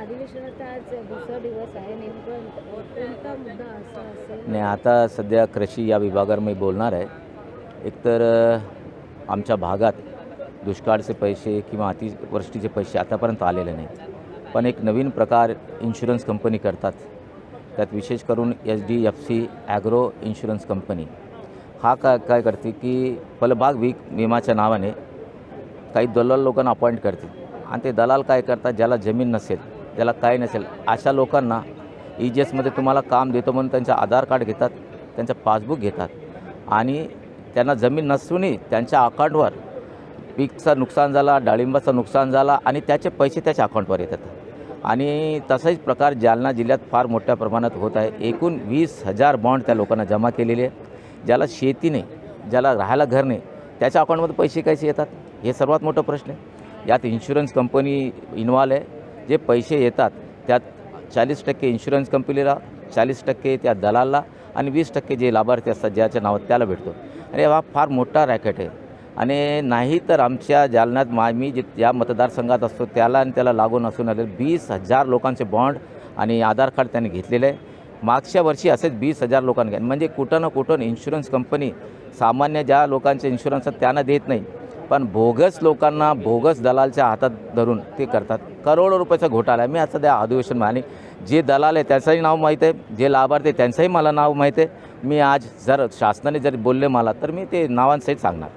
अधिवेशनाचा आज दुसरा दिवस आहे. नेमकं कोणता मुद्दा असा असेल? नाही आता सध्या कृषी या विभागावर मी बोलणार आहे. एकतर आमच्या भागात दुष्काळचे पैसे किंवा अतिवृष्टीचे पैसे आतापर्यंत आलेले नाहीत. पण एक नवीन प्रकार इन्शुरन्स कंपनी करतात. त्यात विशेष करून H D F C agro insurance company. हा का काय करते की फलभाग वीक विमाच्या नावाने काही दलाल लोकांना अपॉइंट करते. आणि ते दलाल काय करतात? ज्याला जमीन नसेल ज्याला काय नसेल. अशा लोकांना ई जी एसमध्ये तुम्हाला काम देतो म्हणून त्यांचं आधार कार्ड घेतात त्यांचं पासबुक घेतात आणि त्यांना जमीन नसूनही त्यांच्या अकाउंटवर पीकचं नुकसान झाला डाळिंबाचं नुकसान झाला आणि त्याचे पैसे त्याच्या अकाउंटवर येतात. आणि तसाच प्रकार जालना जिल्ह्यात फार मोठ्या प्रमाणात होत आहे. एकूण वीस हजार बॉन्ड त्या लोकांना जमा केलेले आहे ज्याला शेती नाही ज्याला राहायला घर नाही त्याच्या अकाउंटमध्ये पैसे कसे येतात? हे सर्वात मोठं प्रश्न आहे. यात इन्शुरन्स कंपनी इन्व्हॉल्व आहे. जे पैसे येतात त्यात चाळीस टक्के इन्शुरन्स कंपनीला चाळीस टक्के त्या दलालला आणि वीस टक्के जे लाभार्थी असतात ज्याच्या नावात त्याला भेटतो. आणि हा फार मोठा रॅकेट आहे. आणि नाही तर आमच्या जालन्यात मा मी जे ज्या मतदारसंघात असतो त्याला आणि त्याला लागून असून आले वीस हजार लोकांचे बॉन्ड आणि आधार कार्ड त्यांनी घेतलेले आहे. मागच्या वर्षी असेच वीस हजार लोकांनी म्हणजे कुठं ना कुठं इन्शुरन्स कंपनी सामान्य ज्या लोकांचे इन्शुरन्स आहेत त्यांना देत नाही. पण बोगस लोकांना बोगस दलालच्या हातात धरून ते करतात. करोडो रुपयाचा घोटाळा आहे. मी आता त्या अधिवेशन आणि जे दलाल आहे त्याचंही नाव माहीत आहे. जे लाभार्थी आहे त्यांचंही मला नाव माहीत आहे. मी आज जर शासनाने जर बोलले मला तर मी ते नावांसहित सांगणार.